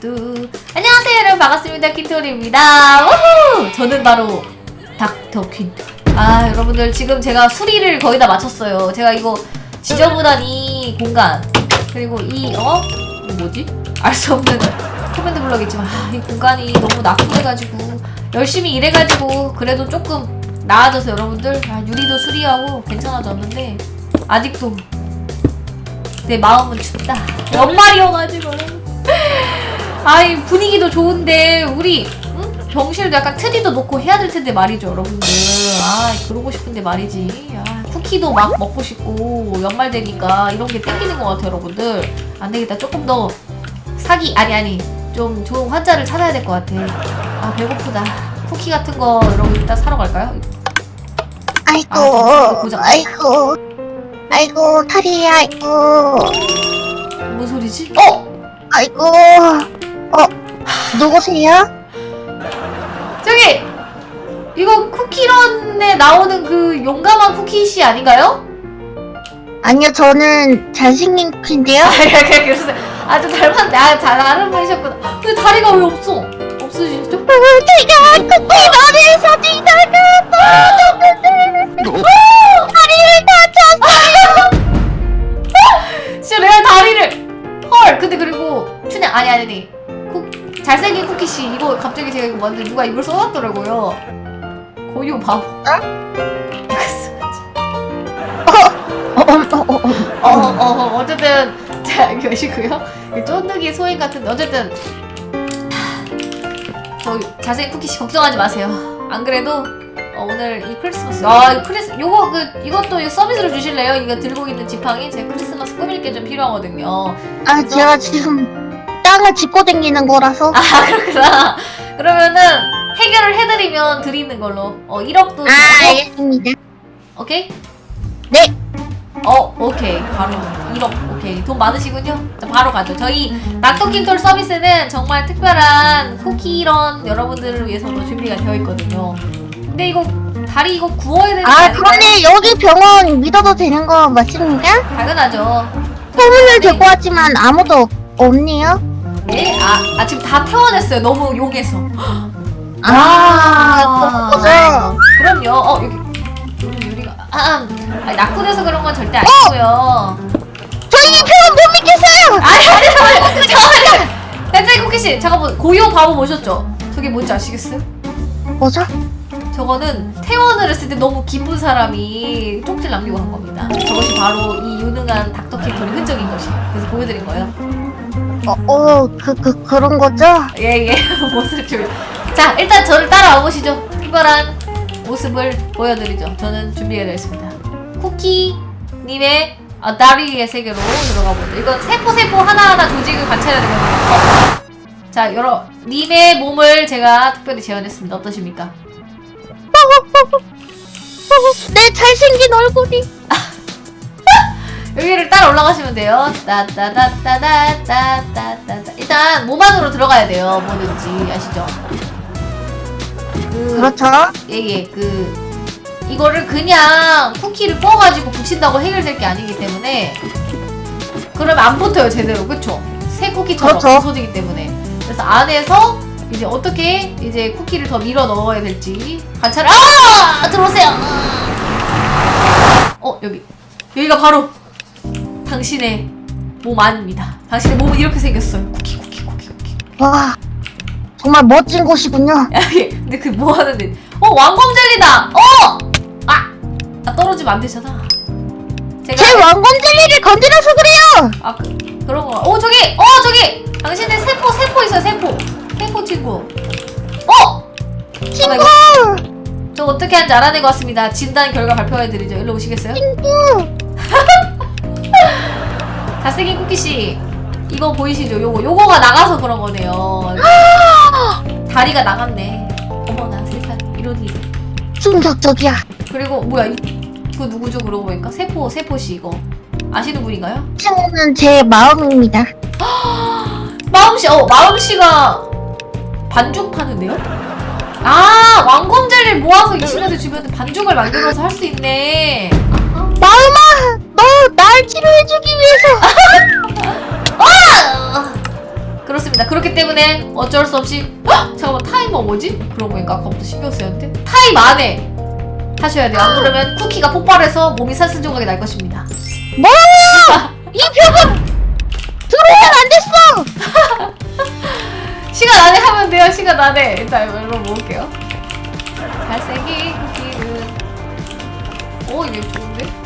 뚜뚜 안녕하세요 여러분. 반갑습니다. 키토리입니다. 우후! 저는 바로 닥터퀸. 아 여러분들 지금 제가 수리를 거의 다 마쳤어요. 제가 이거 지저분한 이 공간 그리고 이 어? 이 뭐지? 알 수 없는 커맨드 블럭이지만 아, 이 공간이 너무 낙후돼가지고 열심히 일해가지고 그래도 조금 나아져서 여러분들 아, 유리도 수리하고 괜찮아졌는데 아직도 내 마음은 춥다. 연말이어가지고 아이 분위기도 좋은데 우리 응? 병실도 약간 트리도 놓고 해야 될 텐데 말이죠 여러분들 아 그러고 싶은데 말이지 아, 쿠키도 막 먹고 싶고 연말 되니까 이런 게 땡기는 것 같아요 여러분들 안 되겠다 조금 더 사기 아니 아니 좀 좋은 환자를 찾아야 될 것 같아 아 배고프다 쿠키 같은 거 여러분 이따 사러 갈까요? 아이고, 아, 고장. 아이고, 아이고, 탈이야, 아이고, 뭔 소리지? 어! 아이고, 어, 누구세요? 저기! 이거 쿠키런에 나오는 그 용감한 쿠키 씨 아닌가요? 아니요, 저는 잘생긴 퀸데요. 아, 그냥 그랬어요. 아, 좀 닮았네. 아, 잘 다른 분이셨구나. 근데 다리가 왜 없어? 없으시죠? 제가 쿠키 머리에서 지나 누가 이걸 써놨더라고요. 고유 바보. 어, 어, 어, 어, 어, 어, 어, 어쨌든, 자, 여시고요. 쫀득이 소인 같은데, 어쨌든. 저 자세히 쿠키 씨 걱정하지 마세요. 안 그래도, 어, 오늘 이 크리스마스. 아, 이 크리스, 요거, 그, 이것도 서비스로 주실래요? 이거 들고 있는 지팡이? 제 크리스마스 꾸밀 게 좀 필요하거든요. 아, 제가 지금 땅을 짚고 다니는 거라서. 아, 그렇구나. 그러면은, 해결을 해드리면 드리는 걸로. 어, 1억도. 아, 알겠습니다. 오케이? 네. 어, 오케이. 바로 1억. 오케이. 돈 많으시군요. 자, 바로 가죠. 저희 낙토킹톨 서비스는 정말 특별한 쿠키런 여러분들을 위해서도 준비가 되어 있거든요. 근데 이거 다리 이거 구워야 되는 거 아, 아닌가요? 그런데 여기 병원 믿어도 되는 거 맞습니까? 당연하죠. 소문을 듣고 왔지만 아무도 없- 없네요. 예? 아, 아 지금 다 퇴원했어요. 너무 용해서. 아, 그거죠. 그럼요. 어, 여기 여기 유리가 아, 아니, 낙후돼서 그런 건 절대 아니고요. 저희 병원 못 믿겠어요. 아니 아니 아니 잠깐만요. 땡땡이 쿠키 씨 잠깐만 고요 바보 보셨죠? 저게 뭔지 아시겠어요? 뭐죠? 저거는 퇴원을 했을 때 너무 기쁜 사람이 쪽지를 남기고 한 겁니다. 저것이 바로 이 유능한 닥터킹톤의 흔적인 것이에요. 그래서 보여드린 거예요. 어, 어, 그, 그, 그런 거죠? 예 예 모습을 좀. 자 일단 저를 따라와 보시죠. 특별한 모습을 보여드리죠. 저는 준비가 되어 있습니다. 쿠키님의 아, 다리의 세계로 들어가 보죠. 이건 세포 세포 하나하나 조직을 관찰해야 되거든요. 어. 자 여러 님의 몸을 제가 특별히 재현했습니다. 어떠십니까? 내 잘생긴 얼굴이. 여기를 따라 올라가시면 돼요. 따따따따따따따따. 일단 몸 안으로 들어가야 돼요. 뭐든지 아시죠? 그, 그렇죠. 예예 그 이거를 그냥 쿠키를 꺼가지고 붙인다고 해결될 게 아니기 때문에 그러면 안 붙어요 제대로 그쵸? 새 쿠키처럼 그렇죠. 부서지기 때문에 그래서 안에서 이제 어떻게 이제 쿠키를 더 밀어 넣어야 될지 관찰 아 들어오세요 어 여기 여기가 바로 당신의 몸 안입니다 당신의 몸은 이렇게 생겼어요 쿠키 쿠키 쿠키 쿠키 와, 정말 멋진 곳이군요. 야, 이게 근데 그 뭐 하는데? 어 왕검 젤리다. 어! 아, 아 떨어지면 안 되잖아. 제 제가 왕건 젤리를 건드려서 그래요. 아 그, 그런 거. 어 저기, 어 저기. 당신의 세포 세포 있어 세포. 세포 친구. 어? 친구, 저 어떻게 하는지 알아낸 것 같습니다. 진단 결과 발표해드리죠. 일로 오시겠어요? 친구. 잘생긴 쿠키 씨. 이거 보이시죠? 요거 요거가 나가서 그런 거네요. 다리가 나갔네. 어머나 세상 일이. 충격적이야. 그리고 뭐야 이, 이거 누구죠 그러고 보니까 세포 세포씨 이거 아시는 분인가요? 친구는 제 마음입니다. 마음씨 어 마음씨가 반죽 파는데요? 아 왕검 젤리를 모아서 이 친구들 주변에 반죽을 만들어서 할 수 있네 마음아, 너 날 치료해주기 위해서. 아! 그렇습니다 그렇기 때문에 어쩔 수 없이 헉! 잠깐만 타이머 뭐지? 그러고 보니까 아까부터 신경 쓰였는데 타임 안에 하셔야 돼요 안 그러면 쿠키가 폭발해서 몸이 산산조각이 날 것입니다 뭐야! 이 벽은 들어오면 안 됐어! 시간 안에 하면 돼요 시간 안에 일단 이거 먹을게요 잘생긴 쿠키는 오 이게 좋은데?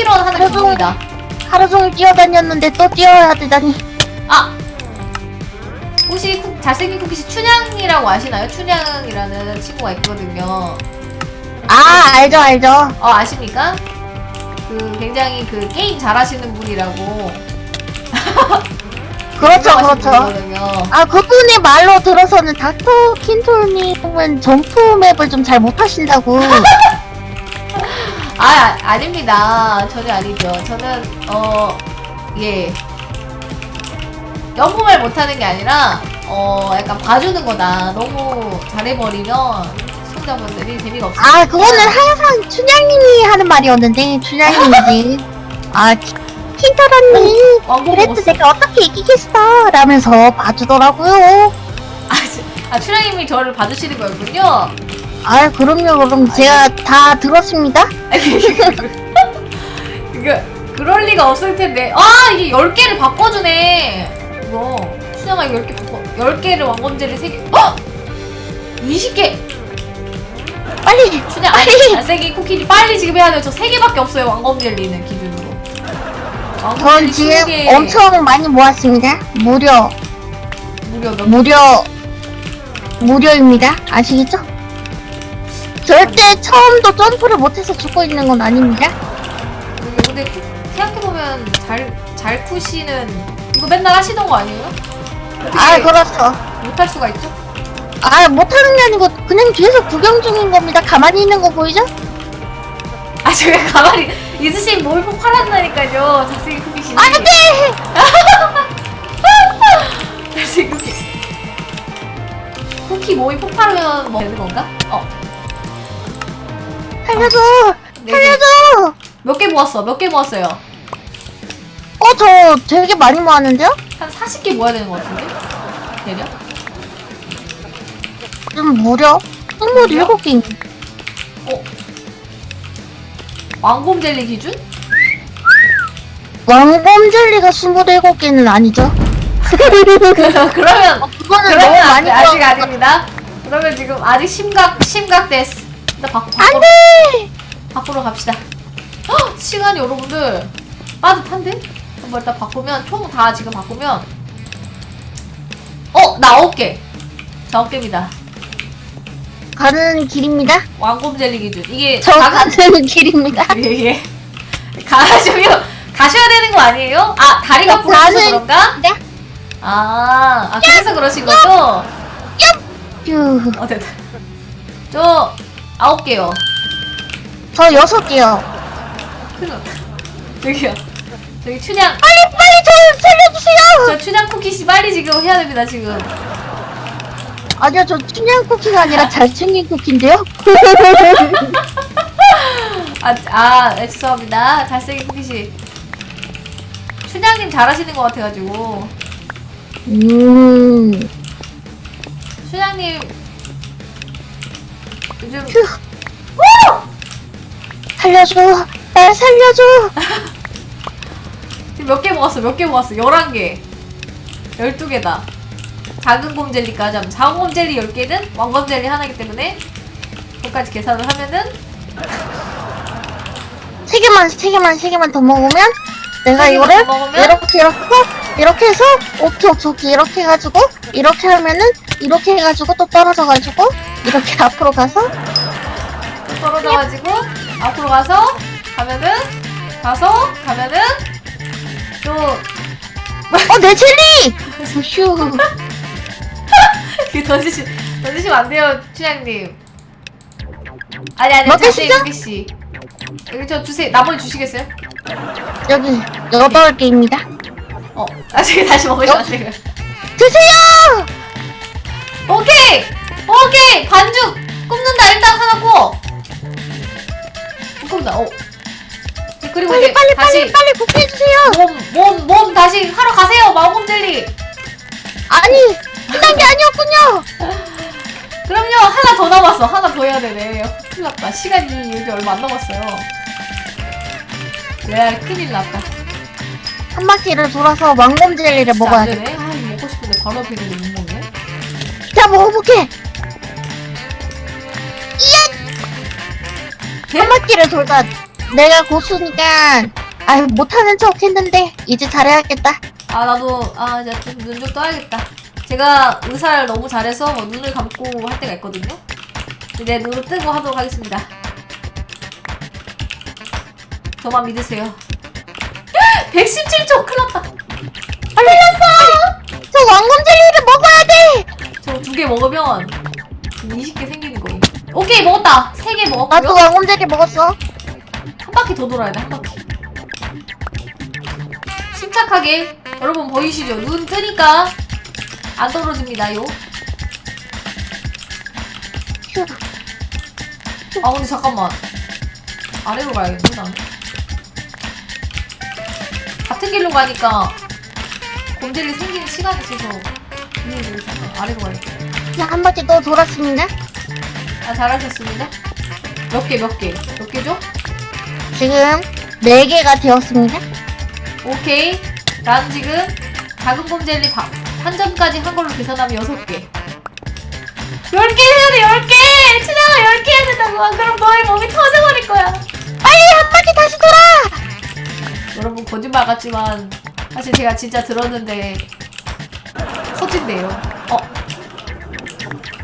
키런 하는 그래도- 기분이다 하루 종일 뛰어다녔는데 또 뛰어야 되다니. 아! 혹시 쿠- 잘생긴 쿠키씨 춘향이라고 아시나요? 춘향이라는 친구가 있거든요 아, 알죠, 알죠. 어 아십니까? 그 굉장히 그 게임 잘하시는 분이라고 그렇죠, 유명하신 그렇죠. 분이거든요. 아, 그분의 말로 들어서는 닥터 킨톨님은 점프 맵을 좀 잘 못하신다고. 아, 아 아닙니다 전혀 아니죠 저는 어 예 연봉을 못하는 게 아니라 어 약간 봐주는 거다 너무 잘해버리면 시청자분들이 재미가 없어요 아, 그거는 항상 춘향님이 하는 말이었는데, 춘향님이지. 아, 키- 킨톨언니. 왕복 그래도 먹었어 내가 어떻게 이기겠어? 라면서 봐주더라고요. 아, 지- 아 춘향님이 저를 봐주시는 거였군요 아, 그럼요, 그럼 제가 다 들었습니다. 이거 그럴 리가 없을 텐데. 아 이게 10개를 바꿔주네. 이거 춘향아 이거 10개 바꿔. 10개를 왕검제를 3개. 어! 20개. 빨리, 아니 빨리. 잘생긴 쿠키니 빨리 지금 해야 돼요. 저 3개밖에 없어요 왕검젤리는 기준으로. 전 왕검젤리 지금 20개. 엄청 많이 모았습니다. 무려, 무려 몇 무려, 무려입니다. 아시겠죠? 절대 처음도 점프를 못해서 죽고 있는 건 아닙니다. 근데 쿠- 생각해보면 잘, 잘 쿠시는 이거 맨날 하시던 거 아니에요? 아, 그렇죠. 못할 수가 있죠? 아, 못하는 게 아니고 그냥 뒤에서 구경 중인 겁니다. 가만히 있는 거 보이죠? 아 제가 가만히 있으신 몸이 폭발한다니까요 잘생긴 쿠키씨 안 돼! 잘생긴 쿠키 쿠키 몸이 폭발하면 뭐 되는 건가? 어 살려줘! 네, 살려줘! 몇 개 모았어? 몇 개 모았어요? 어, 저 되게 많이 모았는데요? 한 40개 모아야 되는 것 같은데? 대략? 좀 무려? 무려? 27개. 어? 왕곰 젤리 기준? 왕검 젤리가 27개는 아니죠? 그러면 그거는 그러면 너무 아, 많이 아직 거- 아닙니다. 그러면 지금 아직 심각 심각 데스. 일단 바꾸 안 바꾸 돼! 바꾸러 갑시다. 헉, 시간이 여러분들 빠듯한데? 한번 일단 바꾸면 총 다 지금 바꾸면 어, 나 아홉 개. 자, 아홉 개입니다. 가는 길입니다. 왕곰 젤리 기준. 이게 저 작은 가는 길입니다. 예, 예. 가시면 가셔야 되는 거 아니에요? 아, 다리가 저 부러져서 가는- 그런가? 네? 아, 아 그래서 그러신 거죠? 휴. 어, 됐다. 저 아홉 개요. 저 6개요. 큰일 났다. 저기요. 저기 춘향, 빨리, 빨리 저 살려주세요! 저 춘향 쿠키씨 빨리 지금 해야 됩니다, 지금. 아니요, 저 춘향 쿠키가 아니라 잘생긴 쿠키인데요? 아, 아, 네, 죄송합니다. 잘생긴 쿠키씨. 춘향님 잘하시는 것 같아가지고. 음. 춘향님, 요즘, 휴. 살려줘. 날 살려줘. 지금 몇 개 모았어? 몇 개 모았어? 11개. 12개다. 작은 곰 젤리까지 하면 작은 곰 젤리 10개는 왕검 젤리 하나이기 때문에 그것까지 계산을 하면은 세 개만, 세 개만, 세 개만 더 먹으면 내가 세 개만 이거를 더 먹으면? 이렇게, 이렇게, 이렇게 해서 오케이, 오케이, 오케이. 이렇게 해가지고 이렇게 하면은 이렇게 해가지고 또 떨어져가지고 이렇게 앞으로 가서 떨어져가지고 앞으로 가서 가면은 가서 가면은 또 어, 내 젤리! 휴. 그 던지시 던지시면 안 돼요 춘향님 아니 아니 먹겠습니다. 자세히 보기씨 여기 저 주세요 나머지 주시겠어요? 여기 여덟 개입니다. 어 나중에 다시 먹으시면 안 돼요 드세요! 오케이 오케이 반죽 굽는다 일단 하나 구워 굽는다 어 그리고 빨리 이제 빨리 다시 빨리 빨리 굽게 해주세요. 몸, 몸, 몸 다시 하러 가세요, 마법 젤리. 아니 끝난 게 아니었군요. 그럼요 하나 더 남았어 하나 더 해야 되네 큰일 났다 시간이 이제 얼마 안 남았어요 레알 큰일 났다 한 바퀴를 돌아서 왕검 젤리를 먹어야 안 돼. 되네 아 이거 먹고 싶은데 바로 앞에 있는데 못 먹네 자 먹어볼게. 네? 한 바퀴를 돌다 내가 고수니까. 아 못하는 척 했는데 이제 잘해야겠다. 아 나도 아 이제 좀 눈 좀 떠야겠다. 제가 의사를 너무 잘해서 뭐 눈을 감고 할 때가 있거든요. 이제 눈을 뜨고 하도록 하겠습니다. 저만 믿으세요. 117초! 큰일 났다! 났어! 저 왕검 젤리를 먹어야 돼. 저 두 개 먹으면 20개 생기는 거예요 오케이 먹었다. 3개 나도 먹었고요. 왕검 젤리 먹었어. 한 바퀴 더 돌아야 돼 한 바퀴. 침착하게 여러분 보이시죠? 눈 뜨니까 안 떨어집니다요. 휴. 아 근데 잠깐만. 아래로 가야겠네 나는. 같은 길로 가니까 곰젤리 생기는 시간이 있어서 있어 아래로 가야겠다 자, 한 바퀴 또 돌았습니다. 아 잘하셨습니다 몇 개 몇 개 몇 개죠? 지금 네 개가 되었습니다. 오케이 난 지금 작은 곰젤리 밥, 한 점까지 한 걸로 계산하면 여섯 개 10개 해야 돼 10개! 친아가 10개 해야 된다고 안 그럼 너의 몸이 터져버릴 거야 빨리 한 바퀴 다시 돌아. 여러분 거짓말 같지만 사실 제가 진짜 들었는데 터진대요. 어, 어,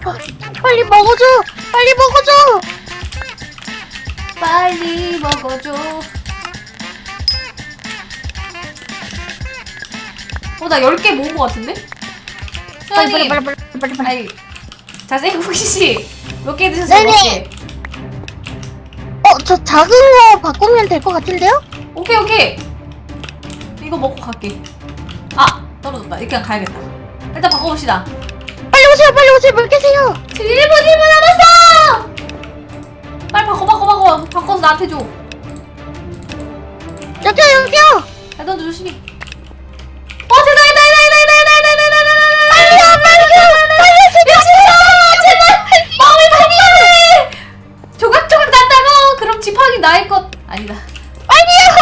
빨리 먹어줘. 빨리 먹어줘. 빨리 먹어줘. 어, 나 10개 모은 것 같은데? 빨리 빨리 빨리 빨리 빨리 빨리. 아니, 자세히 혹시 몇 개 드셨어요? 몇 네네. 개? 어, 저 작은 거 바꾸면 될 것 같은데요? 오케이, 오케이. 이거 먹고 갈게. 아, 떨어졌다. 이렇게 가야겠다. 일단 바꿔봅시다. 오세요. 빨리 오세요. 물 깨세요. 지금 1분 1분 남았어! 빨리 바꿔 바꿔 바꿔 바꿔서 나한테 줘. 여기요 여기요. 야, 넌 조심히. 어, 됐다, 됐다, 됐다, 됐다, 됐다, 됐다, 됐다, 됐다. 빨리요 빨리요. 빨리 오세요. 야, 진짜! 제발! 마음을 바꿔! 조각조각 난다고! 그럼 지팡이 나의 것. 아니다. 빨리요.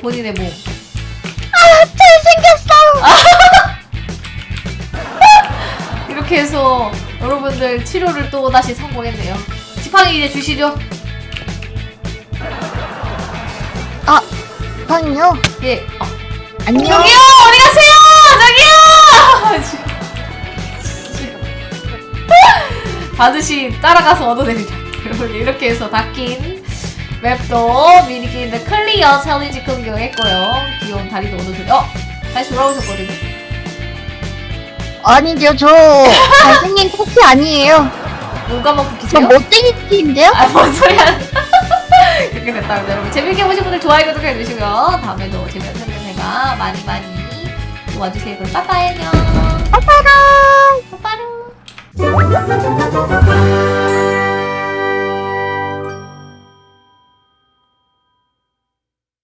본인의 몸. 아 잘생겼어. 이렇게 해서 여러분들 치료를 또 다시 성공했네요. 지팡이 이제 주시죠. 아 방이요. 예. 어. 안녕. 저기요! 어디 가세요! 저기요! 받으시 따라가서 얻어내리자. 여러분 이렇게 해서 닦인 맵도 미니게임의 클리어 챌린지 긍정했고요. 귀여운 다리도 얻어드려. 어! 다시 돌아오셨거든요. 아니죠 저 잘생긴 쿠키 아니에요. 눈 감아고 저 계세요? 못생긴 쿠키인데요? 아, 뭔 소리야. 이렇게 됐다. 여러분 재밌게 보신 분들 좋아요, 구독해주시고요. 다음에도 재미없는 영상가 많이 많이 도와주세요. 그럼 빠빠이 안녕. 빠빠랑. 빠빠루.